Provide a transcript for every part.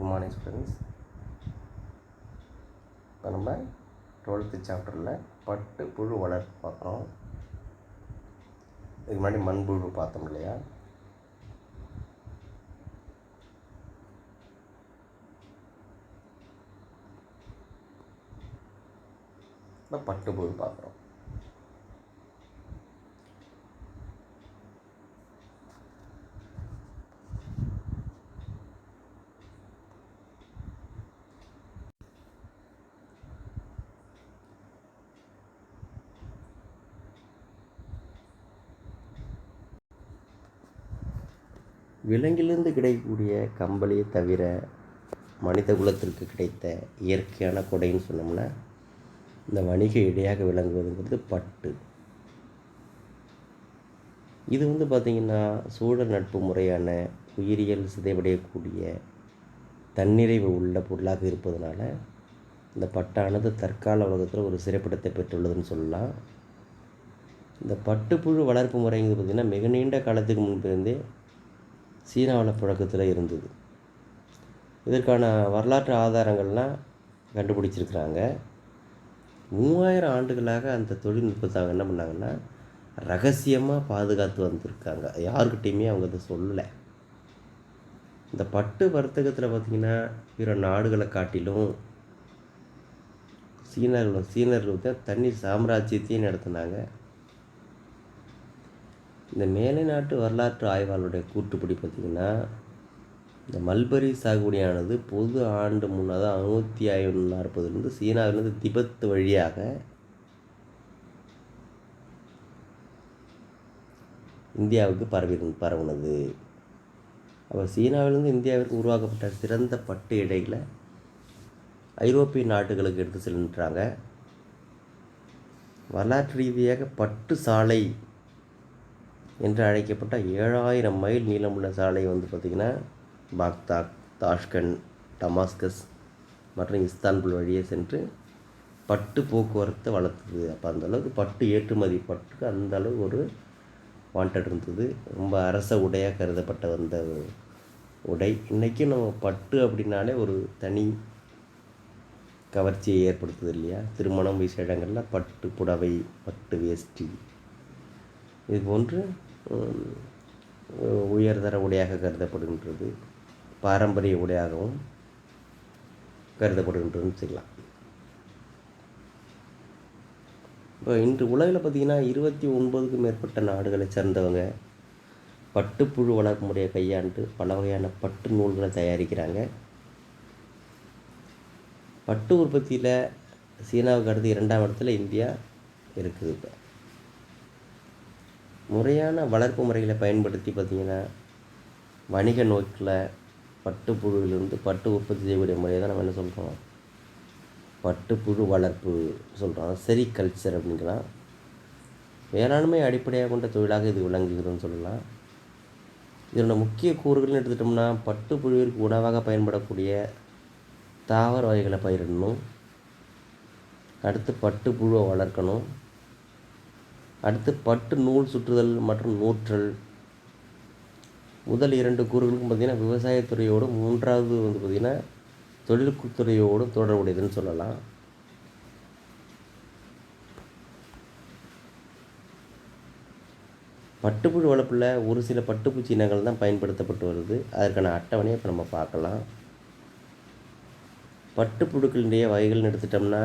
Good morning students இப்போ நம்ம twelfth சாப்டரில் பட்டு புழு வளர்ப்பு பார்க்குறோம் இதுக்கு முன்னாடி மண்புழு பார்த்தோம் இல்லையா? இப்போ பட்டு புழு பார்க்குறோம் விலங்கிலிருந்து கிடைக்கக்கூடிய கம்பளியை தவிர மனித குலத்திற்கு கிடைத்த இயற்கையான கொடைன்னு சொன்னோம்னா இந்த வணிக இடையாக விளங்குவதுங்கிறது பட்டு. இது வந்து பார்த்திங்கன்னா சூழல் நட்பு முறையான உயிரியல் சிதைவடையக்கூடிய தன்னிறைவு உள்ள பொருளாக இருப்பதனால இந்த பட்டானது தற்கால உலகத்தில் ஒரு சிறப்பிடத்தை பெற்றுள்ளதுன்னு சொல்லலாம். இந்த பட்டுப்புழு வளர்ப்பு முறைங்கிறது பார்த்திங்கன்னா மிக நீண்ட காலத்துக்கு முன்பிருந்தே சீனாவில் புழக்கத்தில் இருந்தது. இதற்கான வரலாற்று ஆதாரங்கள்லாம் கண்டுபிடிச்சிருக்கிறாங்க. மூவாயிரம் ஆண்டுகளாக அந்த தொழில்நுட்பத்தை அவங்க என்ன பண்ணாங்கன்னா ரகசியமாக பாதுகாத்து வந்திருக்காங்க. யாருக்கிட்டேயுமே அவங்க அதை சொல்லலை. இந்த பட்டு வர்த்தகத்தில் பார்த்திங்கன்னா பிற நாடுகளை காட்டிலும் சீனர்கள் சீனர்கள் தான் தண்ணி சாம்ராஜ்யத்தையும் நடத்தினாங்க. இந்த மேலை நாட்டு வரலாற்று ஆய்வாளருடைய கூற்றுப்படி பார்த்திங்கன்னா இந்த மல்பரி சாகுபடியானது பொது ஆண்டு முன்னதாக அறுநூற்றி ஐநூறு நாற்பதுலேருந்து சீனாவிலிருந்து திபெத் வழியாக இந்தியாவுக்கு பரவி பரவுனது. அப்போ சீனாவிலிருந்து இந்தியாவிற்கு உருவாக்கப்பட்ட சிறந்த பட்டு இடைகளை ஐரோப்பிய நாடுகளுக்கு எடுத்து செல்கின்றாங்க. வரலாற்று ரீதியாக பட்டு சாலை என்று அழைக்கப்பட்ட ஏழாயிரம் மைல் நீளமுள்ள சாலை வந்து பார்த்திங்கன்னா பாக்தாக் தாஷ்கண்ட் டமாஸ்கஸ் மற்றும் இஸ்தான்புல் வழியே சென்று பட்டு போக்குவரத்தை வளர்த்துது. அப்போ அந்த அளவுக்கு பட்டு ஏற்றுமதி பட்டுக்கு அந்தளவு ஒரு வாண்டட் இருந்தது. ரொம்ப அரச உடையாக கருதப்பட்ட வந்த உடை. இன்றைக்கும் நம்ம பட்டு அப்படின்னாலே ஒரு தனி கவர்ச்சியை ஏற்படுத்துது இல்லையா? திருமணம் விசேடங்களில் பட்டு புடவை பட்டு வேஷ்டி. இது போன்று உயர்தர உடையாக கருதப்படுகின்றது. பாரம்பரிய உடையாகவும் கருதப்படுகின்றதுன்னு சொல்லலாம். இப்போ இன்று உலகில் பார்த்திங்கன்னா இருபத்தி ஒன்பதுக்கும் மேற்பட்ட நாடுகளை சேர்ந்தவங்க பட்டுப்புழு வளர்ப்பு முறையை கையாண்டு பல வகையான பட்டு நூல்களை தயாரிக்கிறாங்க. பட்டு உற்பத்தியில் சீனாவுக்கு அடுத்து இரண்டாம் இடத்துல இந்தியா இருக்குது இப்போ. முறையான வளர்ப்பு முறைகளை பயன்படுத்தி பார்த்திங்கன்னா வணிக நோக்கில் பட்டுப்புழுவிலிருந்து பட்டு உற்பத்தி செய்யக்கூடிய முறையை தான் நம்ம என்ன சொல்கிறோம் பட்டுப்புழு வளர்ப்பு சொல்கிறோம் செரிகல்ச்சர் அப்படிங்கலாம். வேளாண்மை அடிப்படையாக கொண்ட தொழிலாக இது விளங்குகிறதுன்னு சொல்லலாம். இதனோட முக்கிய கூறுகள்னு எடுத்துட்டோம்னா பட்டுப்புழுவிற்கு உணவாக பயன்படக்கூடிய தாவர வகைகளை பயிரிடணும். அடுத்து பட்டுப்புழுவை வளர்க்கணும். அடுத்து பட்டு நூல் சுற்றுதல் மற்றும் நூற்றல். முதல் இரண்டு கூறுகளுக்கும் பார்த்திங்கன்னா விவசாயத்துறையோடு மூன்றாவது வந்து பார்த்திங்கன்னா தொழில்துறையோடும் தொடர்புடையதுன்னு சொல்லலாம். பட்டுப்புழு வளர்ப்பில் ஒரு சில பட்டுப்பூச்சி இனங்கள் தான் பயன்படுத்தப்பட்டு வருது. அதற்கான அட்டவணையை இப்போ நம்ம பார்க்கலாம். பட்டுப்புழுக்களுடைய வகைகள்னு எடுத்துட்டோம்னா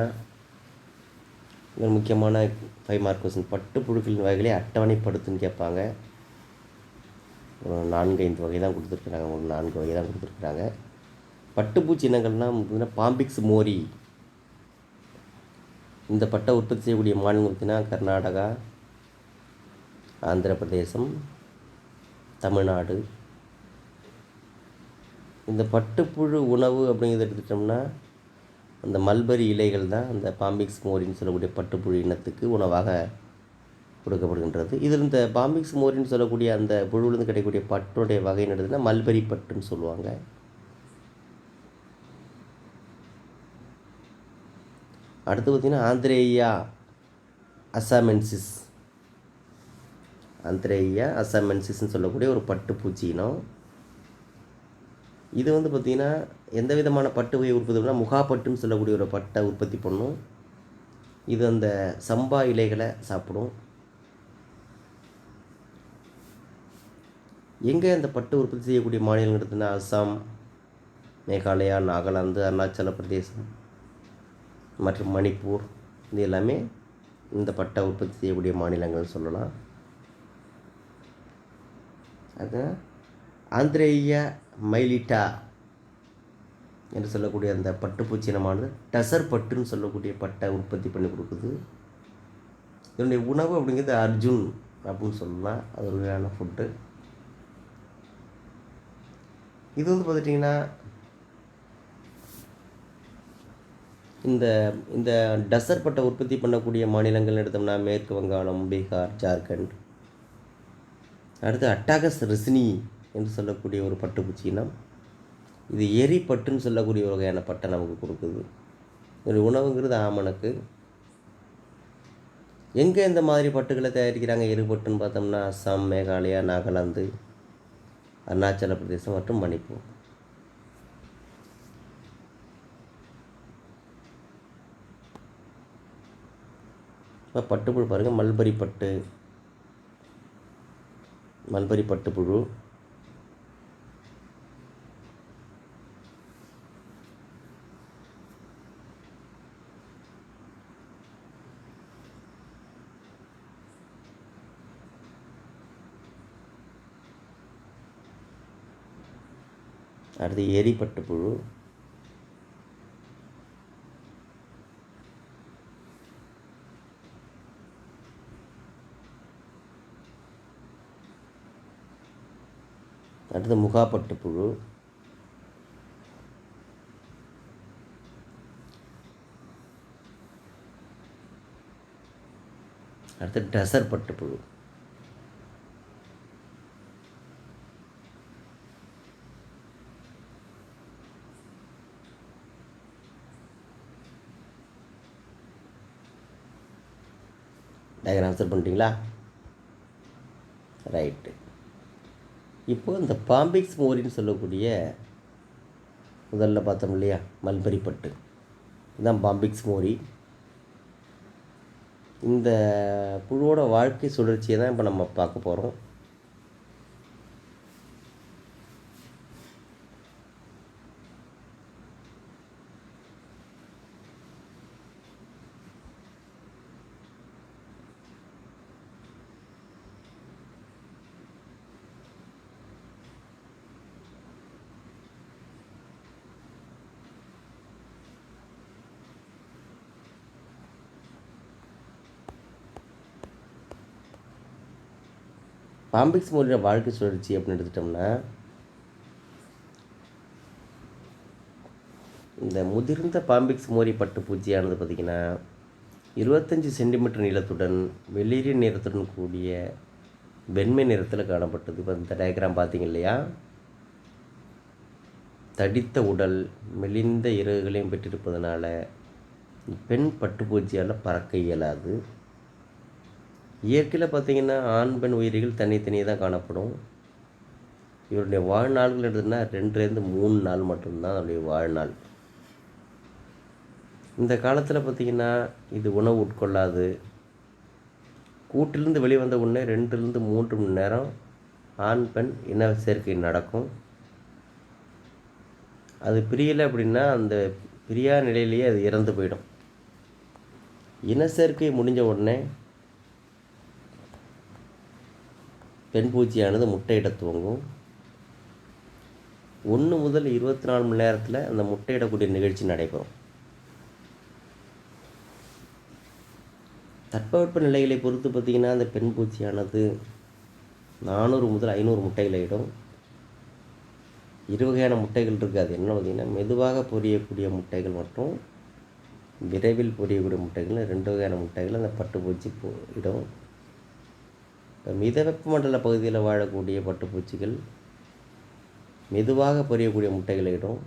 மிக முக்கியமான ஃபைவ் மார்க் கொஸ்டின் பட்டுப்புழுக்களின் வகைகளை அட்டவணைப்படுத்துன்னு கேட்பாங்க. ஒரு நான்கு ஐந்து வகை தான் கொடுத்துருக்குறாங்க. ஒரு நான்கு வகை தான் கொடுத்துருக்குறாங்க. பட்டுப்பூச்சி இனங்கள்னால் பார்த்திங்கன்னா பாம்பிக்ஸ் மோரி. இந்த பட்டை உற்பத்தி செய்யக்கூடிய மாநிலம் பார்த்தீங்கன்னா கர்நாடகா ஆந்திர பிரதேசம் தமிழ்நாடு. இந்த பட்டுப்புழு உணவு அப்படிங்கிறத எடுத்துட்டோம்னா அந்த மல்பரி இலைகள் தான் அந்த பாம்பிக்ஸ் மோரின்னு சொல்லக்கூடிய பட்டுப்புழு இனத்துக்கு உணவாக கொடுக்கப்படுகின்றது. இதில் இந்த பாம்பிக்ஸ் மோரின்னு சொல்லக்கூடிய அந்த புழுவிலிருந்து கிடைக்கக்கூடிய பட்டுடைய வகை நடத்துனா மல்பரி பட்டுன்னு சொல்லுவாங்க. அடுத்து பார்த்திங்கன்னா ஆந்திரேயா அசாமென்சிஸ். ஆந்திரேயா அசாமென்சிஸ்ன்னு சொல்லக்கூடிய ஒரு பட்டுப்பூச்சி இனம். இது வந்து பார்த்திங்கன்னா எந்த விதமான பட்டு வகை உற்பத்தி பண்ணால் முகாப்பட்டுன்னு சொல்லக்கூடிய ஒரு பட்டை உற்பத்தி பண்ணும் இது அந்த சம்பா இலைகளை சாப்பிடும். எங்கே இந்த பட்டு உற்பத்தி செய்யக்கூடிய மாநிலங்கள் எடுத்துன்னா அஸ்ஸாம் மேகாலயா நாகாலாந்து அருணாச்சல பிரதேசம் மற்றும் மணிப்பூர். இது எல்லாமே இந்த பட்டை உற்பத்தி செய்யக்கூடிய மாநிலங்கள்னு சொல்லலாம். அது ஆந்திரேயா மைலிட்டா என்று சொல்லக்கூடிய அந்த பட்டுப்பூச்சி இனமானது டசர் பட்டுன்னு சொல்லக்கூடிய பட்டை உற்பத்தி பண்ணி கொடுக்குது. இதனுடைய உணவு அப்படிங்கிறது அர்ஜுன் அப்படின்னு சொல்லலாம் அது ஒரு வகையான ஃபுட்டு இது வந்து பார்த்துட்டிங்கன்னா இந்த இந்த டசர் பட்டை உற்பத்தி பண்ணக்கூடிய மாநிலங்கள் எடுத்தோம்னா மேற்கு வங்காளம் பீகார் ஜார்க்கண்ட். அடுத்து அட்டாகஸ் ரிசினி என்று சொல்லக்கூடிய ஒரு பட்டுப்பூச்சி இனம் இது எரி பட்டுன்னு சொல்லக்கூடிய ஒரு வகையான பட்டை நமக்கு கொடுக்குது. ஒரு உணவுங்கிறது ஆமணக்கு. எங்கே இந்த மாதிரி பட்டுகளை தயாரிக்கிறாங்க? எரிபட்டுன்னு பார்த்தோம்னா அஸ்ஸாம் மேகாலயா நாகாலாந்து அருணாச்சல பிரதேசம் மற்றும் மணிப்பூர். இப்போ பட்டுப்புழு பாருங்கள் மல்பரி பட்டு மல்பரி பட்டுப்புழு அடுத்து எரி புழு. அடுத்து முகாப்பட்டுப்புழு அடுத்து டசர் பட்டு புழு. ஆன்சர் பண்ணிட்டீங்களா? ரைட்டு இப்போது இந்த பாம்பிக்ஸ் மோரின்னு சொல்லக்கூடிய முதல்ல பார்த்தோம் இல்லையா? மல்பரி பட்டு. இதுதான் பாம்பிக்ஸ் மோரி இந்த புழுவோட வாழ்க்கை சுழற்சியை தான் இப்போ நம்ம பார்க்க போகிறோம் பாம்பிக்ஸ் மோரியோட வாழ்க்கை சுழற்சி அப்படின்னு எடுத்துட்டோம்னா இந்த முதிர்ந்த பாம்பிக்ஸ் மோரி பட்டு பூச்சியானது பார்த்திங்கன்னா இருபத்தஞ்சி சென்டிமீட்டர் நீளத்துடன் வெளிரிய நிறத்துடன் கூடிய வெண்மை நிறத்தில் காணப்பட்டது. இப்போ இந்த டயக்ராம் பார்த்தீங்க இல்லையா? தடித்த உடல் மெலிந்த இறகுகளையும் பெற்றிருப்பதனால பெண் பட்டுப்பூச்சியால் பறக்க இயலாது. இயற்கையில் பார்த்திங்கன்னா ஆண் பெண் உயிரிகள் தனித்தனியாக தான் காணப்படும். இவருடைய வாழ்நாள்கள் எடுத்துன்னா ரெண்டுலேருந்து மூணு நாள் மட்டும்தான் அதனுடைய வாழ்நாள். இந்த காலத்தில் பார்த்திங்கன்னா இது உணவு உட்கொள்ளாது. கூட்டிலிருந்து வெளிவந்த உடனே ரெண்டுலேருந்து மூன்று மணி நேரம் ஆண் பெண் இன சேர்க்கை நடக்கும். அது பிரியலை அப்படின்னா அந்த பிரியா நிலையிலேயே அது இறந்து போயிடும். இன சேர்க்கை முடிஞ்ச உடனே பெண் பூச்சியானது முட்டையிட துவங்கும். ஒன்று முதல் இருபத்தி நாலு மணி நேரத்தில் அந்த முட்டையிடக்கூடிய நிகழ்ச்சி நடைபெறும். தட்பவெப்ப நிலைகளை பொறுத்து பார்த்திங்கன்னா அந்த பெண் பூச்சியானது நானூறு முதல் ஐநூறு முட்டைகளை இடும். இரு வகையான முட்டைகள் இருக்குது அது என்ன பார்த்திங்கன்னா மெதுவாக பொரியக்கூடிய முட்டைகள் மற்றும் விரைவில் பொரியக்கூடிய முட்டைகள். ரெண்டு வகையான முட்டைகள். அந்த பட்டுப்பூச்சி போ இடும். மித வெப்பமண்டல பகுதியில் வாழக்கூடிய பட்டுப்பூச்சிகள் மெதுவாக பொரியக்கூடிய முட்டைகளை இடும்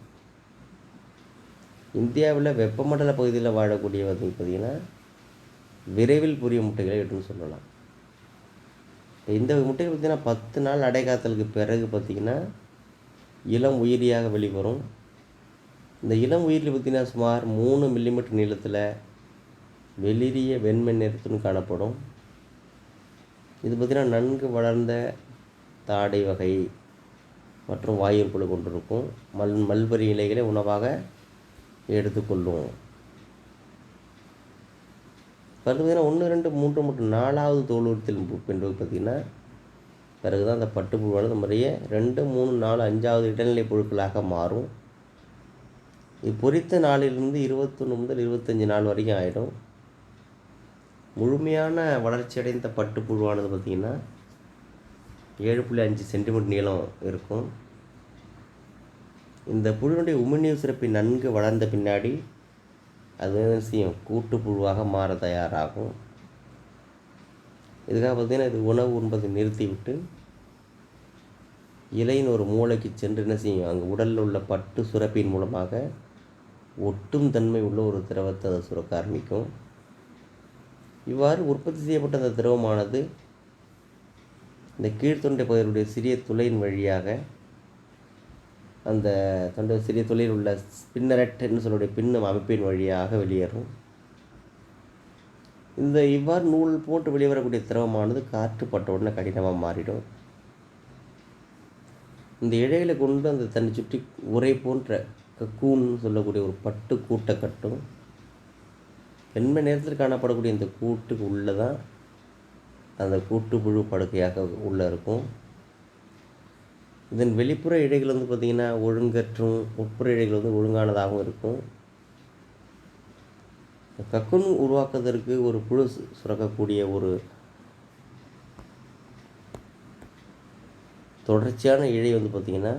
இந்தியாவில் வெப்பமண்டல பகுதியில் வாழக்கூடிய வந்து பார்த்திங்கன்னா விரைவில் பொரிய முட்டைகளை இட்டுன்னு சொல்லலாம். இப்போ இந்த முட்டைகள் பார்த்திங்கன்னா பத்து நாள் அடைகாத்தலுக்கு பிறகு பார்த்திங்கன்னா இளம் உயிரியாக வெளிவரும். இந்த இளம் உயிரில் பார்த்திங்கன்னா சுமார் மூணு மில்லிமீட்டர் நீளத்தில் வெளிரிய வெண்மை நிறத்துடன் காணப்படும். இது பார்த்திங்கன்னா நன்கு வளர்ந்த தாடை வகை மற்றும் வாயுறுப்புகளை கொண்டிருக்கும். மல் மல்பரி இலைகளை உணவாக எடுத்துக்கொள்ளும் பார்த்திங்கன்னா ஒன்று ரெண்டு மூன்று மற்றும் நாலாவது தோலுறுத்தல் என்பது பார்த்திங்கன்னா பிறகு தான் அந்த பட்டுப்புழுவானது முறையே ரெண்டு மூணு நாலு அஞ்சாவது இடைநிலை புழுக்களாக மாறும். இது பொறித்த நாளிலிருந்து இருபத்தொன்று முதல் இருபத்தஞ்சி நாள் வரைக்கும் ஆகிடும் முழுமையான வளர்ச்சி அடைந்த பட்டுப்புழுவானது பார்த்திங்கன்னா ஏழு புள்ளி அஞ்சு சென்டிமீட்டர் நீளம் இருக்கும். இந்த புழுவினுடைய உமிழ்நீர் சுரப்பி நன்கு வளர்ந்த பின்னாடி அது என்ன செய்யும்? கூட்டுப்புழுவாக மாற தயாராகும். இதுக்காக பார்த்தீங்கன்னா இது உணவு உண்பதை நிறுத்திவிட்டு இலையின் ஒரு மூளைக்கு சென்று என்ன செய்யும்? அங்கே உடலில் உள்ள பட்டு சுரப்பின் மூலமாக ஒட்டும் தன்மை உள்ள ஒரு திரவத்தை அதை சுரக்க ஆரம்பிக்கும். இவ்வாறு உற்பத்தி செய்யப்பட்ட அந்த திரவமானது இந்த கீழ்த்தொண்டை பகுதியுடைய சிறிய துளையின் வழியாக அந்த தொண்டை சிறிய துளையில் உள்ள ஸ்பின்னரட்னு சொல்லக்கூடிய பின்னம் அமைப்பின் வழியாக வெளியேறும். இந்த இவ்வாறு நூல் போட்டு வெளிவரக்கூடிய திரவமானது காற்று பட்ட உடனே கடினமாக மாறிடும். இந்த இழைகளை கொண்டு அந்த தன்னை சுற்றி உரை போன்ற கூன்னு சொல்லக்கூடிய ஒரு பட்டு கூட்டை கட்டும். வெண்மை நேரத்தில் காணப்படக்கூடிய இந்த கூட்டுக்கு உள்ளே தான் அந்த கூட்டு புழு படுக்கையாக உள்ளே இருக்கும். இதன் வெளிப்புற இழைகள் வந்து பார்த்திங்கன்னா ஒழுங்கற்றும் உட்புற இழைகள் வந்து ஒழுங்கானதாகவும் இருக்கும். கக்குன் உருவாக்குவதற்கு ஒரு புழு சுரக்கக்கூடிய ஒரு தொடர்ச்சியான இழை வந்து பார்த்திங்கன்னா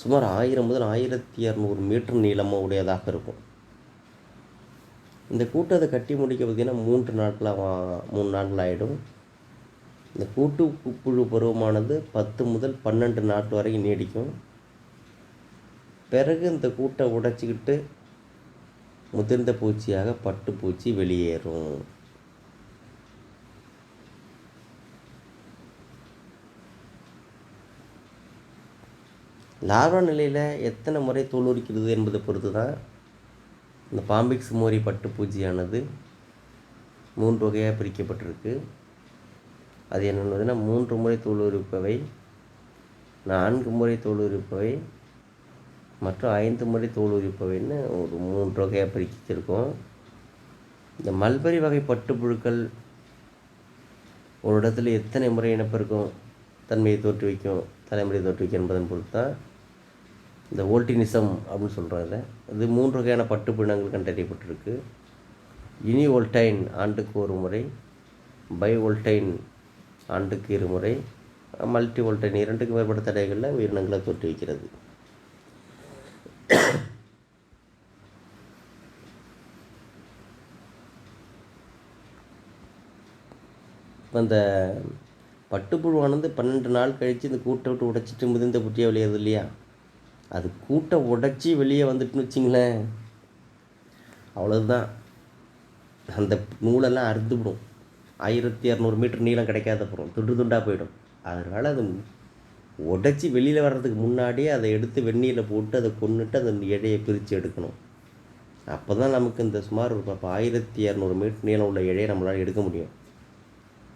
சுமார் ஆயிரம் முதல் ஆயிரத்தி இரநூறு மீட்டர் நீளமாக உடையதாக இருக்கும். இந்த கூட்டத்தை கட்டி முடிக்க பார்த்திங்கன்னா மூன்று நாட்களாக மூணு நாட்கள் ஆகிடும் இந்த கூட்டு குழு புழு பருவமானது பத்து முதல் பன்னெண்டு நாட்கள் வரைக்கும் நீடிக்கும். பிறகு இந்த கூட்டை உடைச்சிக்கிட்டு முதிர்ந்த பூச்சியாக பட்டு பூச்சி வெளியேறும். லார்வா நிலையில் எத்தனை முறை தோல் உரிக்கிறது என்பதை பொறுத்து தான் இந்த பாம்பிக்ஸ் மோரி பூஜையானது மூன்று வகையாக பிரிக்கப்பட்டிருக்கு. அது என்னென்னதுன்னா மூன்று முறை தோலுரிப்பவை நான்கு முறை தோலுரிப்பவை மற்றும் ஐந்து முறை தோல் உரிப்பவைன்னு ஒரு மூன்று வகையாக பிரிச்சிருக்கோம் இந்த மல்பரி வகை பட்டுப்புழுக்கள் ஒரு இடத்துல எத்தனை முறை இனப்பெருக்கம் தன்மையை தோற்றுவிக்கும் தலைமுறை தோற்றுவிக்கும் என்பதன் பொறுத்து தான் இந்த ஓல்டினிசம் அப்படின்னு சொல்கிறாங்க இது மூன்று வகையான பட்டுப்பிணங்கள் கண்டறியப்பட்டிருக்கு. இனி ஓல்டைன் ஆண்டுக்கு ஒரு முறை பை ஓல்டைன் ஆண்டுக்கு இருமுறை மல்டி ஓல்டைன் இரண்டுக்கு மேற்பட்ட தடைகளில் உயிரினங்களை தோற்றுவிக்கிறது இப்போ இந்த பட்டுப்புழுவானது பன்னெண்டு நாள் கழித்து இந்த கூட்டை விட்டு உடைச்சிட்டு முதிர்ந்த புட்டியாக விளையாது இல்லையா? அது கூட்டை உடைச்சி வெளியே வந்துட்டுன்னு வச்சிங்களேன். அவ்வளோதான் அந்த நூலெல்லாம் அறுந்துவிடும் ஆயிரத்தி இரநூறு மீட்டர் நீளம் கிடைக்காத அப்புறம் துண்டு துண்டாக போயிடும். அதனால் அது உடச்சி வெளியில் வர்றதுக்கு முன்னாடியே அதை எடுத்து வெந்நீரில் போட்டு அதை கொண்டுட்டு அந்த இழையை பிரித்து எடுக்கணும். அப்போ தான் நமக்கு இந்த சுமார் ஒரு இப்போ ஆயிரத்தி இரநூறு மீட்டர் நீளம் உள்ள இழையை நம்மளால் எடுக்க முடியும்.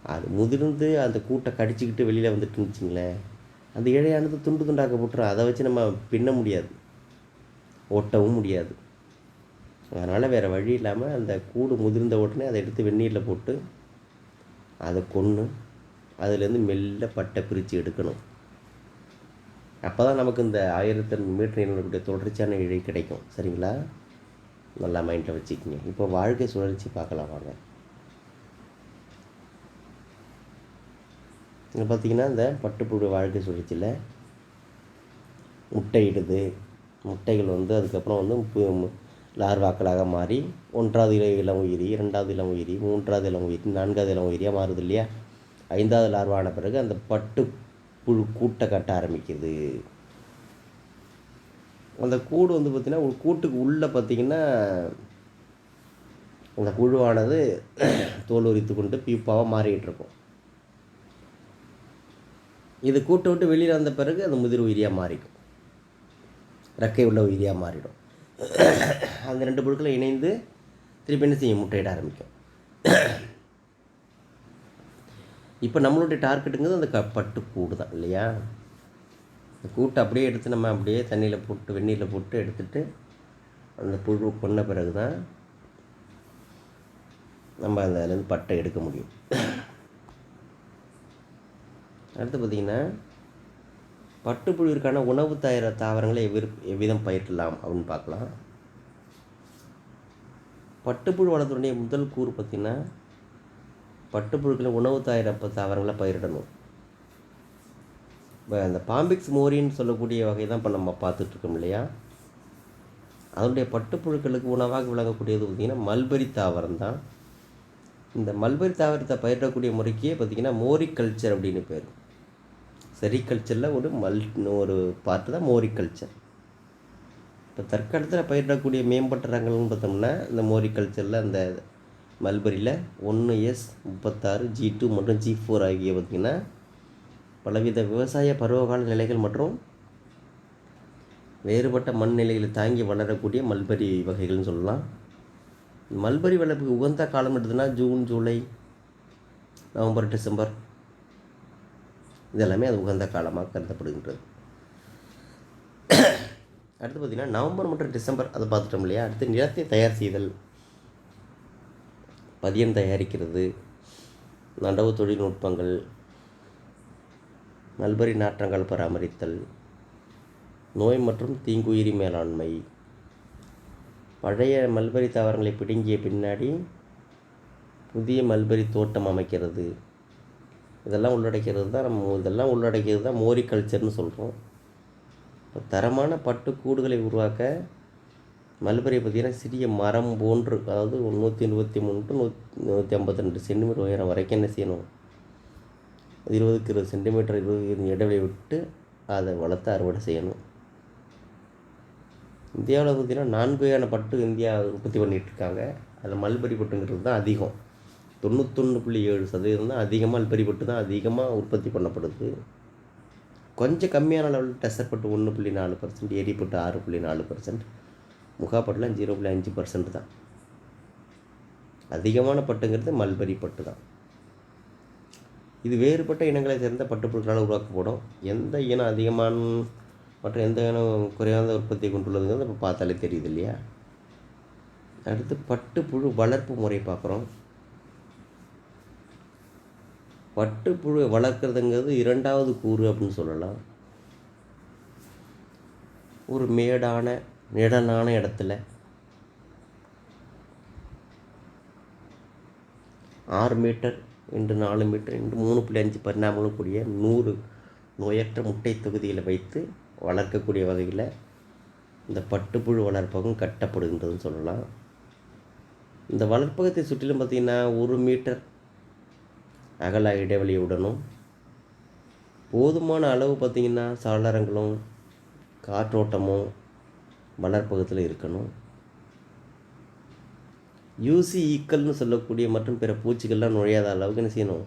அது முதிர்ந்து அந்த கூட்டை கடிச்சிக்கிட்டு வெளியில் வந்துட்டுன்னு வச்சிங்களேன். அந்த இழையானது துண்டு துண்டாக்க போட்டுரும். அதை வச்சு நம்ம பின்ன முடியாது. ஒட்டவும் முடியாது. அதனால் வேறு வழி இல்லாமல் அந்த கூடு முதிர்ந்த உடனே அதை எடுத்து வெந்நீரில் போட்டு அதை கொன்று அதுலேருந்து மெல்ல பட்டை பிரித்து எடுக்கணும். அப்போ தான் நமக்கு இந்த ஆயிரத்தி மீட்டர் நீளக்கூடிய தொடர்ச்சியான இழை கிடைக்கும். சரிங்களா? நல்லா மைண்டில் வச்சுக்கிங்க. இப்போ வாழ்க்கை சுழற்சி பார்க்கலாம் வாங்க. இங்கே பார்த்தீங்கன்னா இந்த பட்டுப்புழு வாழ்க்கை சுழற்சியில் முட்டையிடுது. முட்டைகள் வந்து அதுக்கப்புறம் வந்து லார்வாக்களாக மாறி ஒன்றாவது இல இளம் உயிரி இரண்டாவது இளம் உயிரி மூன்றாவது இளம் உயிரி நான்காவது இளம் உயிரியாக மாறுது இல்லையா? ஐந்தாவது லார்வான பிறகு அந்த பட்டு புழு கூட்டை கட்ட ஆரம்பிக்குது. அந்த கூடு வந்து பார்த்திங்கன்னா ஒரு கூட்டுக்கு உள்ளே பார்த்திங்கன்னா அந்த புழுவானது தோல் உரித்து கொண்டு பீப்பாவாக மாறிக்கிட்டு இருக்கும். இது கூட்டை விட்டு வெளியில் வந்த பிறகு அது முதிர் உயிரியாக மாறிடும். ரெக்கை உள்ள உயிரியாக மாறிடும். அந்த ரெண்டு புழுக்களும் இணைந்து திருப்பி என்ன செய்யும்? முட்டையிட ஆரம்பிக்கும். இப்போ நம்மளுடைய டார்கெட்டுங்கிறது அந்த க பட்டு கூடு தான் இல்லையா? இந்த கூட்டை அப்படியே எடுத்து நம்ம அப்படியே தண்ணியில் போட்டு வெந்நீரில் போட்டு எடுத்துட்டு அந்த புழு கொன்ன பிறகு தான் நம்ம அதிலேருந்து பட்டை எடுக்க முடியும். அடுத்து பார்த்திங்கன்னா பட்டுப்புழுவிற்கான உணவு தயார தாவரங்களை எவ்விரு எவ்விதம் பயிரிடலாம் அப்படின்னு பார்க்கலாம். பட்டுப்புழு வளர்த்துடைய முதல் கூறு பார்த்திங்கன்னா பட்டுப்புழுக்களை உணவு தயார தாவரங்களை பயிரிடணும். இப்போ அந்த பாம்பிக்ஸ் மோரின்னு சொல்லக்கூடிய வகை தான் இப்போ நம்ம பார்த்துட்ருக்கோம் இல்லையா? அதனுடைய பட்டுப்புழுக்களுக்கு உணவாக விளங்கக்கூடியது பார்த்திங்கன்னா மல்பெரி தாவரம் தான். இந்த மல்பெரி தாவரத்தை பயிரிடக்கூடிய முறைக்கே பார்த்திங்கன்னா மோரிகல்ச்சர் அப்படின்னு பேர். செரிகல்ச்சரில் ஒரு மல் ஒரு பார்ட்டு தான் மோரிகல்ச்சர் இப்போ தற்காலத்தில் பயிரிடக்கூடிய மேம்பட்ட ரகங்கள்னு பார்த்தோம்னா இந்த மோரிகல்ச்சரில் அந்த மல்பரியில் ஒன்று எஸ் முப்பத்தாறு ஜி டூ மற்றும் ஜி ஃபோர் ஆகிய பார்த்திங்கன்னா பலவித விவசாய பருவகால நிலைகள் மற்றும் வேறுபட்ட மண் நிலைகளை தாங்கி வளரக்கூடிய மல்பரி வகைகள்னு சொல்லலாம். மல்பரி வளர்ப்புக்கு உகந்த காலம் எடுத்துன்னா ஜூன் ஜூலை நவம்பர் டிசம்பர். இதெல்லாமே அது உகந்த காலமாக கருதப்படுகின்றது. அடுத்து பார்த்திங்கன்னா நவம்பர் மற்றும் டிசம்பர் அதை பார்த்துட்டோம் இல்லையா? அடுத்து நிலத்தை தயார் செய்தல். பதியம் தயாரிக்கிறது. நடவு தொழில்நுட்பங்கள். மல்பரி நாற்றங்கள் பராமரித்தல். நோய் மற்றும் தீங்குயிரி மேலாண்மை. பழைய மல்பரி தாவரங்களை பிடுங்கிய பின்னாடி புதிய மல்பரி தோட்டம் அமைக்கிறது. இதெல்லாம் உள்ளடக்கிறது தான் நம்ம இதெல்லாம் உள்ளடக்கியது தான் மோரி கல்ச்சர்னு சொல்கிறோம் இப்போ தரமான பட்டு கூடுகளை உருவாக்க மல்பரி பார்த்திங்கன்னா சிறிய மரம் போன்று அதாவது நூற்றி இருபத்தி மூணு டு நூற்றி நூற்றி ஐம்பத்தி ரெண்டு சென்டிமீட்டர் உயரம் வரைக்கும் என்ன செய்யணும்? இருபதுக்கு இருபது சென்டிமீட்டர் இருபது இடைவெளி விட்டு அதை வளர்த்து அறுவடை செய்யணும். இந்தியாவில் பார்த்திங்கன்னா நான்கு வகையான பட்டு இந்தியா உற்பத்தி பண்ணிகிட்ருக்காங்க அதில் மல்பரி பட்டுங்கிறது தான் அதிகம். தொண்ணூத்தொன்று புள்ளி ஏழு சதவீதம் தான் அதிகமாக மல்பரி பட்டு தான் அதிகமாக உற்பத்தி பண்ணப்படுது. கொஞ்சம் கம்மியான லெவலில் டெசர் பட்டு ஒன்று புள்ளி நாலு பர்சன்ட் எரிப்பட்டு ஆறு புள்ளி நாலு பர்சன்ட் முகாப்பட்டுலாம் ஜீரோ புள்ளி அஞ்சு பர்சன்ட் தான். அதிகமான பட்டுங்கிறது மல்பரி பட்டு தான். இது வேறுபட்ட இனங்களை சேர்ந்த பட்டுப்பொருட்களால் உருவாக்கப்படும். எந்த இனம் அதிகமான மற்றும் எந்த இனம் குறைவான உற்பத்தியை கொண்டுள்ளதுங்கிறது இப்போ பார்த்தாலே தெரியுது இல்லையா? அடுத்து பட்டுப்புழு வளர்ப்பு முறை பார்க்குறோம். பட்டுப்புழு வளர்க்குறதுங்கிறது இரண்டாவது கூறு அப்படின்னு சொல்லலாம். ஒரு மேடான நிழலான இடத்துல ஆறு மீட்டர் இன்று நாலு மீட்டர் இன்று மூணு புள்ளி அஞ்சு பரிணாமங்களும் கூடிய நூறு நோயற்ற முட்டை தொகுதியில் வைத்து வளர்க்கக்கூடிய வகையில் இந்த பட்டுப்புழு வளர்ப்பகம் கட்டப்படுகின்றதுன்னு சொல்லலாம். இந்த வளர்ப்பகத்தை சுற்றிலும் பார்த்திங்கன்னா ஒரு மீட்டர் அகல இடைவெளியுடனும் போதுமான அளவு பார்த்திங்கன்னா சாளரங்களும் காற்றோட்டமும் வளர்ப்பகத்தில் இருக்கணும். யூசி ஈக்கல்னு சொல்லக்கூடிய மற்றும் பிற பூச்சிகள்லாம் நுழையாத அளவுக்கு என்ன செய்யணும்?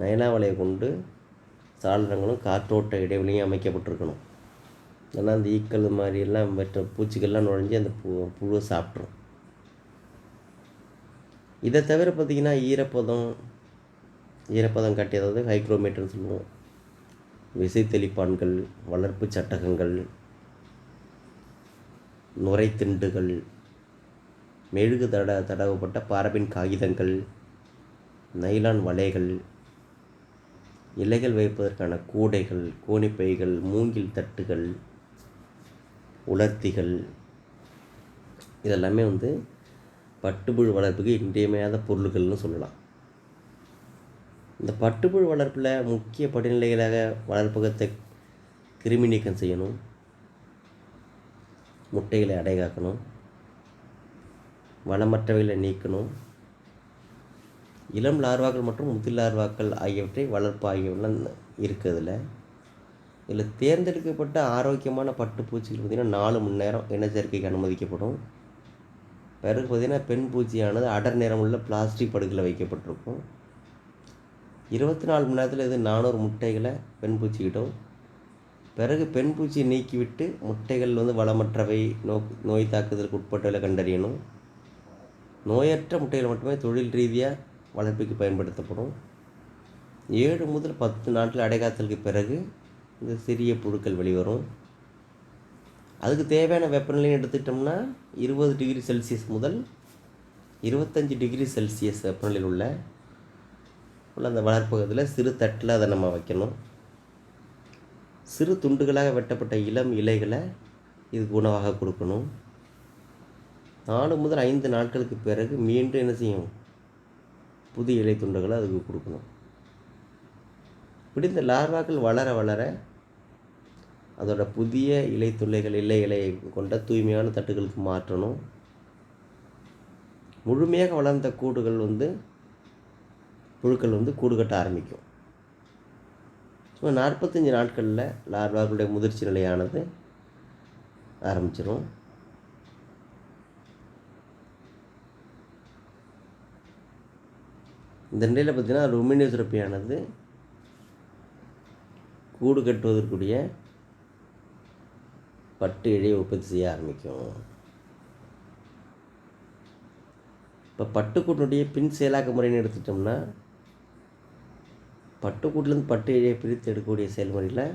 நயனா வலையை கொண்டு சாளரங்களும் காற்றோட்ட இடைவெளியும் அமைக்கப்பட்டிருக்கணும். ஏன்னா அந்த ஈக்கள் மாதிரியெல்லாம் மற்ற பூச்சிகள்லாம் நுழைஞ்சு அந்த பூ புழுவை சாப்பிட்ரும். இதை தவிர பார்த்திங்கன்னா ஈரப்பதம் ஈரப்பதம் காட்டி அதாவது ஹைக்ரோமீட்டர்னு சொல்லுவோம். விசை தெளிப்பான்கள் வளர்ப்பு சட்டகங்கள் நுரைத்திண்டுகள் மெழுகு தட தடவப்பட்ட பாரபின் காகிதங்கள் நைலான் வலைகள் இலைகள் வைப்பதற்கான கூடைகள் கோணிப்பைகள் மூங்கில் தட்டுகள் உலர்த்திகள் இதெல்லாமே வந்து பட்டுப்புழு வளர்ப்புக்கு இன்றியமையாத பொருள்கள்னு சொல்லலாம். இந்த பட்டுப்புழு வளர்ப்பில் முக்கிய படிநிலைகளாக வளர்ப்பகத்தை கிருமி நீக்கம் செய்யணும். முட்டைகளை அடைகாக்கணும் வளமற்றவைகளை நீக்கணும். இளம் லார்வாக்கள் மற்றும் முதிர் லார்வாக்கள் ஆகியவற்றை வளர்ப்பு ஆகியவெல்லாம் இருக்குதுல இதில் தேர்ந்தெடுக்கப்பட்ட ஆரோக்கியமான பட்டுப்பூச்சிகள் பார்த்திங்கன்னா நாலு மணி நேரம் இனச்சேர்க்கைக்கு அனுமதிக்கப்படும். பிறகு பார்த்திங்கன்னா பெண் பூச்சியானது அடர் நிறமுள்ள பிளாஸ்டிக் படுக்கையில் வைக்கப்பட்டிருக்கும். இருபத்தி நாலு மணி நேரத்தில் இது நானூறு முட்டைகளை பெண் பூச்சிக்கிட்டோம். பிறகு பெண் பூச்சியை நீக்கிவிட்டு முட்டைகள் வந்து வளமற்றவை நோ நோய் தாக்குதலுக்கு உட்பட்டவை கண்டறியணும். நோயற்ற முட்டைகள் மட்டுமே தொழில் ரீதியாக வளர்ப்புக்கு பயன்படுத்தப்படும். ஏழு முதல் பத்து நாட்கள் அடைகாத்தலுக்கு பிறகு இந்த சிறிய புழுக்கள் வெளிவரும். அதுக்கு தேவையான வெப்பநிலையும் எடுத்துக்கிட்டோம்னா இருபது டிகிரி செல்சியஸ் முதல் இருபத்தஞ்சி டிகிரி செல்சியஸ் வெப்பநிலையில் உள்ள உள்ள அந்த வளர்ப்பகுதியில் சிறு தட்டில் அதை நம்ம வைக்கணும். சிறு துண்டுகளாக வெட்டப்பட்ட இளம் இலைகளை இதுக்கு உணவாக கொடுக்கணும். நாலு முதல் ஐந்து நாட்களுக்கு பிறகு மீண்டும் என்ன செய்யும் புதிய இலை துண்டுகளை அதுக்கு கொடுக்கணும். இப்படி இந்த லார்வாக்கள் வளர வளர அதோட புதிய இலை துளைகள் இலை இலையை கொண்ட தூய்மையான தட்டுகளுக்கு மாற்றணும். முழுமையாக வளர்ந்த கூடுகள் வந்து புழுக்கள் வந்து கூடு கட்ட ஆரம்பிக்கும். சும்மா நாற்பத்தஞ்சு நாட்களில் லார்வாக்களுடைய முதிர்ச்சி நிலையானது ஆரம்பிச்சிடும் இந்த நிலையில் பார்த்திங்கன்னா ருமினியோதெரப்பியானது கூடு கட்டுவதற்குரிய பட்டு இழையை உற்பத்தி செய்ய ஆரம்பிக்கும். இப்போ பட்டுக்கூட்டினுடைய பின் செயலாக்க முறைன்னு எடுத்துட்டோம்னா பட்டுக்கூட்டிலேருந்து பட்டு இழையை பிரித்து எடுக்கக்கூடிய செயல்முறையில்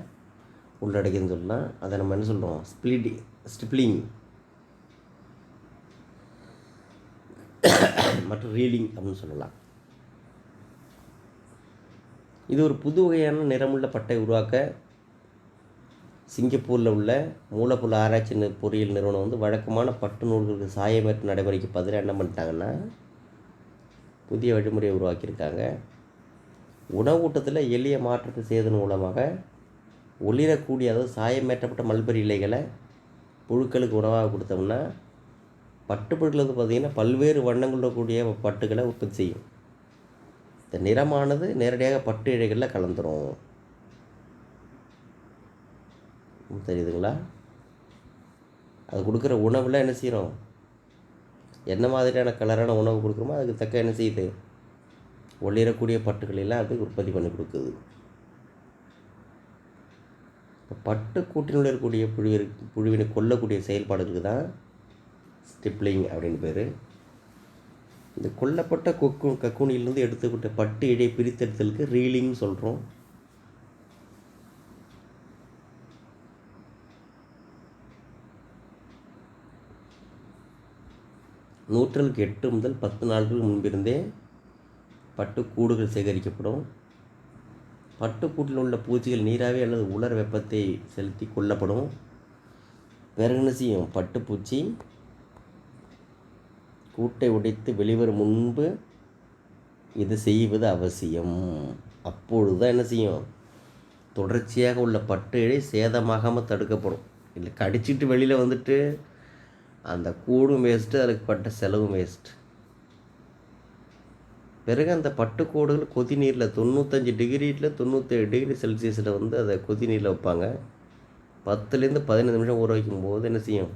உள்ளடக்கின்னு சொல்லலாம் அதை நம்ம என்ன சொல்கிறோம் ஸ்பிளிடி ஸ்டிப்ளிங் மற்றும் ரீலிங் அப்படின்னு சொல்லலாம். இது ஒரு புது வகையான நிறமுள்ள பட்டை உருவாக்க சிங்கப்பூரில் உள்ள மூலப்பொருள் ஆராய்ச்சி பொறியியல் நிறுவனம் வந்து வழக்கமான பட்டு நூல்களுக்கு சாயமேற்ற நடைமுறைக்கு பதிலாக என்ன பண்ணிட்டாங்கன்னா புதிய வழிமுறையை உருவாக்கியிருக்காங்க. உணவூட்டத்தில் எளிய மாற்றத்தை செய்வதன் மூலமாக ஒளிரக்கூடிய அதாவது சாயமேற்றப்பட்ட மல்பெரி இலைகளை புழுக்களுக்கு உணவாக கொடுத்தோம்னா பட்டுப்பொருட்கள் வந்து பார்த்திங்கன்னா பல்வேறு வண்ணங்களுடன் கூடிய பட்டுகளை உற்பத்தி செய்யும். இந்த நிறமானது நேரடியாக பட்டு இழைகளில் கலந்துரும். தெரியுதுங்களா? அது கொடுக்குற உணவில் என்ன செய்கிறோம் என்ன மாதிரியான கலரான உணவு கொடுக்குறோமோ அதுக்கு தக்க என்ன செய்யுது? ஒளிரக்கூடிய பட்டுகளெல்லாம் அது உற்பத்தி பண்ணி கொடுக்குது. இப்போ பட்டு கூட்டினுள்ள இருக்கக்கூடிய புழு புழுவினை கொல்லக்கூடிய செயல்பாடுகளுக்கு தான் ஸ்டிப்ளிங் அப்படின்னு பேர். இந்த கொல்லப்பட்ட கொக்கு கக்குனியிலிருந்து எடுத்துக்கிட்ட பட்டு இழை பிரித்தெடுத்தலுக்கு ரீலிங் சொல்கிறோம் நூற்றலுக்கு எட்டு முதல் பத்து நாட்கள் முன்பிருந்தே பட்டு கூடுகள் சேகரிக்கப்படும். பட்டுக்கூட்டில் உள்ள பூச்சிகள் நீராவி அல்லது உலர் வெப்பத்தை செலுத்தி கொல்லப்படும் பிறகு என்ன செய்யும் பட்டுப்பூச்சி. கூட்டை உடைத்து வெளிவரும் முன்பு இது செய்வது அவசியம். அப்பொழுது தான் என்ன செய்யும்? தொடர்ச்சியாக உள்ள பட்டு இழை சேதமாகாமல் தடுக்கப்படும். இல்லை கடிச்சிட்டு வெளியில் வந்துட்டு அந்த கூடும் வேஸ்ட்டு அதுக்கு பட்ட செலவும் வேஸ்ட்டு பிறகு அந்த பட்டுக்கூடுகள் கொதிநீரில் தொண்ணூத்தஞ்சு டிகிரியில் தொண்ணூற்றேழு டிகிரி செல்சியஸில் வந்து அதை கொதிநீரில் வைப்பாங்க. பத்துலேருந்து பதினைந்து நிமிஷம் ஊற வைக்கும் போது என்ன செய்யும்?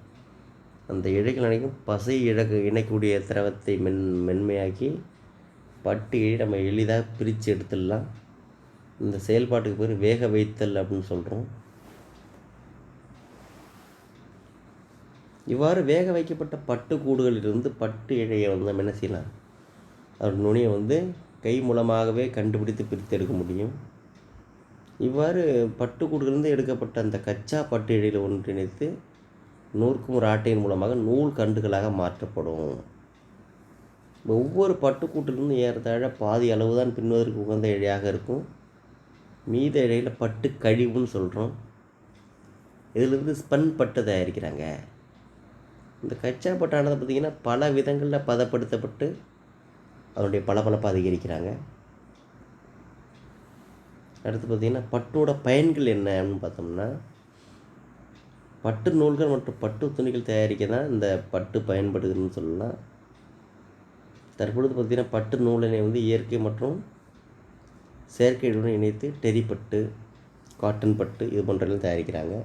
அந்த இழைகள் அனைக்கும் பசை இழக்கு இணைக்கக்கூடிய திரவத்தை மென் மென்மையாக்கி பட்டு இழை நம்ம எளிதாக பிரித்து எடுத்துடலாம். இந்த செயல்பாட்டுக்கு பேர் வேக வைத்தல் அப்படின்னு சொல்கிறோம் இவ்வாறு வேக வைக்கப்பட்ட பட்டு கூடுகளிலிருந்து பட்டு இழையை வந்து நம்ம என்ன செய்யலாம்? அவர் நுனியை வந்து கை மூலமாகவே கண்டுபிடித்து பிரித்து எடுக்க முடியும். இவ்வாறு பட்டுக்கூடுகளிலிருந்து எடுக்கப்பட்ட அந்த கச்சா பட்டு இழையில் ஒன்றிணைத்து நூற்கும் ஒரு ஆட்டையின் மூலமாக நூல் கண்டுகளாக மாற்றப்படும். ஒவ்வொரு பட்டுக்கூட்டிலிருந்து ஏறத்தாழ பாதி அளவு தான் பின்னுவதற்கு உகந்த இழையாக இருக்கும். மீத இழையில் பட்டு கழிவுன்னு சொல்கிறோம் இதிலிருந்து ஸ்பன் பட்டு தயாரிக்கிறாங்க. இந்த கச்சா பட்டானது பார்த்திங்கன்னா பல விதங்களில் பதப்படுத்தப்பட்டு அதனுடைய பளபளப்பை அதிகரிக்கிறாங்க. அடுத்து பார்த்திங்கன்னா பட்டோட பயன்கள் என்ன அப்படின்னு பார்த்தோம்னா பட்டு நூல்கள் மற்றும் பட்டு துணிகள் தயாரிக்க தான் இந்த பட்டு பயன்படுதுன்னு சொல்லலாம். தற்பொழுது பார்த்திங்கன்னா பட்டு நூலினை வந்து இயற்கை மற்றும் செயற்கையுடன் இணைத்து டெரி பட்டு காட்டன் பட்டு இது போன்றெல்லாம் தயாரிக்கிறாங்க.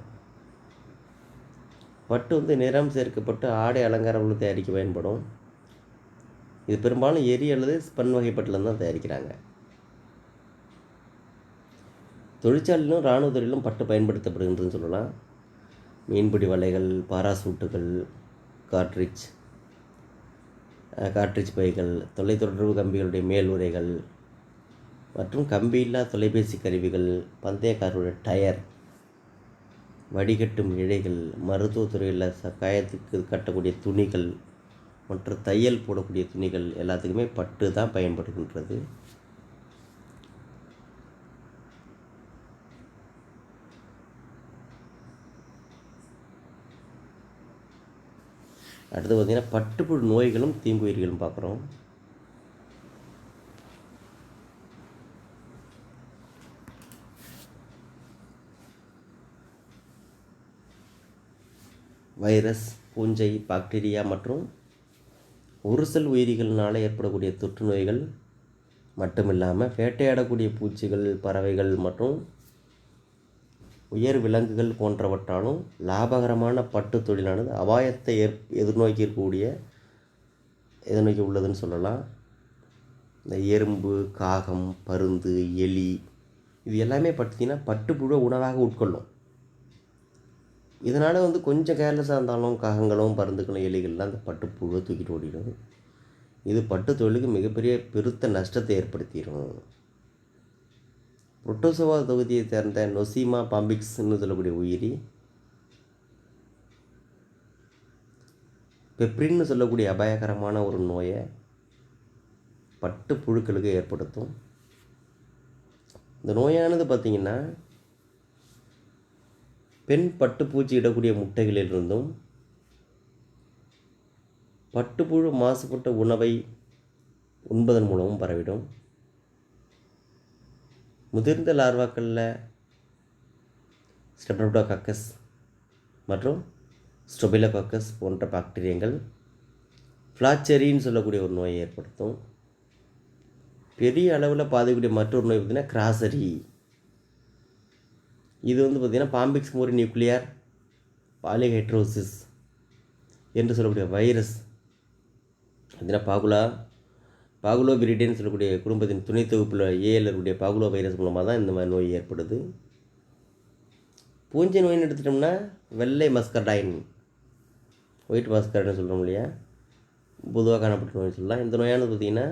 பட்டு வந்து நிறம் சேர்க்கப்பட்டு ஆடை அலங்காரங்களும் தயாரிக்க பயன்படும். இது பெரும்பாலும் எரி அல்லது ஸ்பன் வகை தான் தயாரிக்கிறாங்க. தொழிற்சாலையிலும் இராணுவ துறையிலும் பட்டு பயன்படுத்தப்படுகின்றதுன்னு சொல்லலாம். மீன்பிடி வலைகள் பாராசூட்டுகள் காட்ரிட்ஜ் அஹ், பைகள் தொலைத்தொடர்பு கம்பிகளுடைய மேல் உரைகள் மற்றும் கம்பியில்லா தொலைபேசி கருவிகள் பந்தய காருடைய டயர் வடிகட்டும் இழைகள் மருத்துவத்துறையில் ச காயத்துக்கு கட்டக்கூடிய துணிகள் மற்றும் தையல் போடக்கூடிய துணிகள் எல்லாத்துக்குமே பட்டு தான் பயன்படுகின்றது. அடுத்து பார்த்திங்கன்னா பட்டுப்புழு நோய்களும் தீங்குயிர்களும் பார்க்குறோம். வைரஸ் பூஞ்சை பாக்டீரியா மற்றும் ஒரு செல் உயிரிகள்னால் ஏற்படக்கூடிய தொற்று நோய்கள் மட்டும் இல்லாமல் வேட்டையாடக்கூடிய பூச்சிகள் பறவைகள் மற்றும் உயர் விலங்குகள் போன்றவற்றாலும் லாபகரமான பட்டு தொழிலானது அபாயத்தை ஏற் எதிர்நோக்கியிருக்கக்கூடிய எதிர்நோக்கி உள்ளதுன்னு சொல்லலாம். இந்த எறும்பு காகம் பருந்து எலி இது எல்லாமே பார்த்தீங்கன்னா பட்டுப்புழு உணவாக உட்கொள்ளும். இதனால் வந்து கொஞ்சம் கேர்லெஸ்ஸாக இருந்தாலும் காகங்களும் பருந்துகளும் எலிகள்லாம் அந்த பட்டுப்புழுவை தூக்கிட்டு ஓடிடும். இது பட்டு தொழிலுக்கு மிகப்பெரிய பெருத்த நஷ்டத்தை ஏற்படுத்திடும். புரோட்டோசோவா தொகுதியை சேர்ந்த நொசிமா பாம்பிக்ஸ்னு சொல்லக்கூடிய உயிரி பெப்ரின்னு சொல்லக்கூடிய அபாயகரமான ஒரு நோயை பட்டு புழுக்களுக்கு ஏற்படுத்தும். இந்த நோயானது பார்த்திங்கன்னா பெண் பட்டுப்பூச்சி இடக்கூடிய முட்டைகளிலிருந்தும் பட்டுப்புழு மாசுபட்ட உணவை உண்பதன் மூலமும் பரவிடும். முதிர்ந்த லார்வாக்களில் ஸ்டெப்டோகாக்கஸ் மற்றும் ஸ்டொபிலோகாக்கஸ் போன்ற பாக்டீரியங்கள் ஃப்ளாச்செரின்னு சொல்லக்கூடிய ஒரு நோயை ஏற்படுத்தும். பெரிய அளவில் பாதிக்கக்கூடிய மற்றொரு நோய் பார்த்திங்கன்னா கிராசரி இது வந்து பார்த்திங்கன்னா பாம்பிக்ஸ் மோரி நியூக்ளியர் பாலிஹைட்ரோசிஸ் என்று சொல்லக்கூடிய வைரஸ். பார்த்தீங்கன்னா பாகுலா பாகுலோ பிரிடின்னு சொல்லக்கூடிய குடும்பத்தின் துணை தொகுப்பில் ஏஎல் இருக்கக்கூடிய பாகுலோ வைரஸ் மூலமாக தான் இந்த மாதிரி நோய் ஏற்படுது. பூஞ்சை நோயின்னு எடுத்துட்டோம்னா வெள்ளை மஸ்கர்டைன் ஒயிட் மஸ்கர்டைன் சொல்கிறோம் இல்லையா? பொதுவாக காணப்பட்ட நோய் சொல்லலாம். இந்த நோயானது பார்த்திங்கன்னா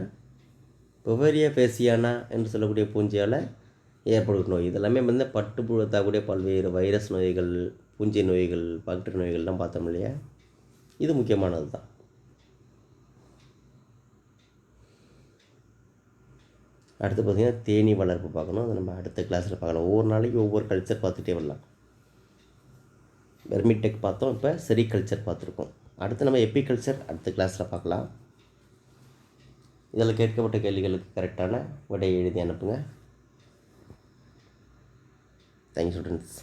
பொவேரியா ஃபேசியானா என்று சொல்லக்கூடிய பூஞ்சையால் ஏற்படும் நோய் இதெல்லாமே வந்து பட்டுப்புழு தாக்கக்கூடிய பல்வேறு வைரஸ் நோய்கள் பூஞ்சை நோய்கள் பாக்டீரியா நோய்கள்லாம் பார்த்தோம் இல்லையா? இது முக்கியமானது தான் அடுத்து பார்த்திங்கன்னா தேனி வளர்ப்பு பார்க்கணும். அதை நம்ம அடுத்த கிளாஸில் பார்க்கலாம். ஒவ்வொரு நாளைக்கு ஒவ்வொரு கல்ச்சர் பார்த்துட்டே வரலாம். வெர்மிடெக் பார்த்தோம். இப்போ செரி கல்ச்சர் பார்த்துருக்கோம். அடுத்து நம்ம எப்பி கல்ச்சர் அடுத்த கிளாஸில் பார்க்கலாம். இதில் கேட்கப்பட்ட கேள்விகளுக்கு கரெக்டான விடையை எழுதி அனுப்புங்க. Thank you students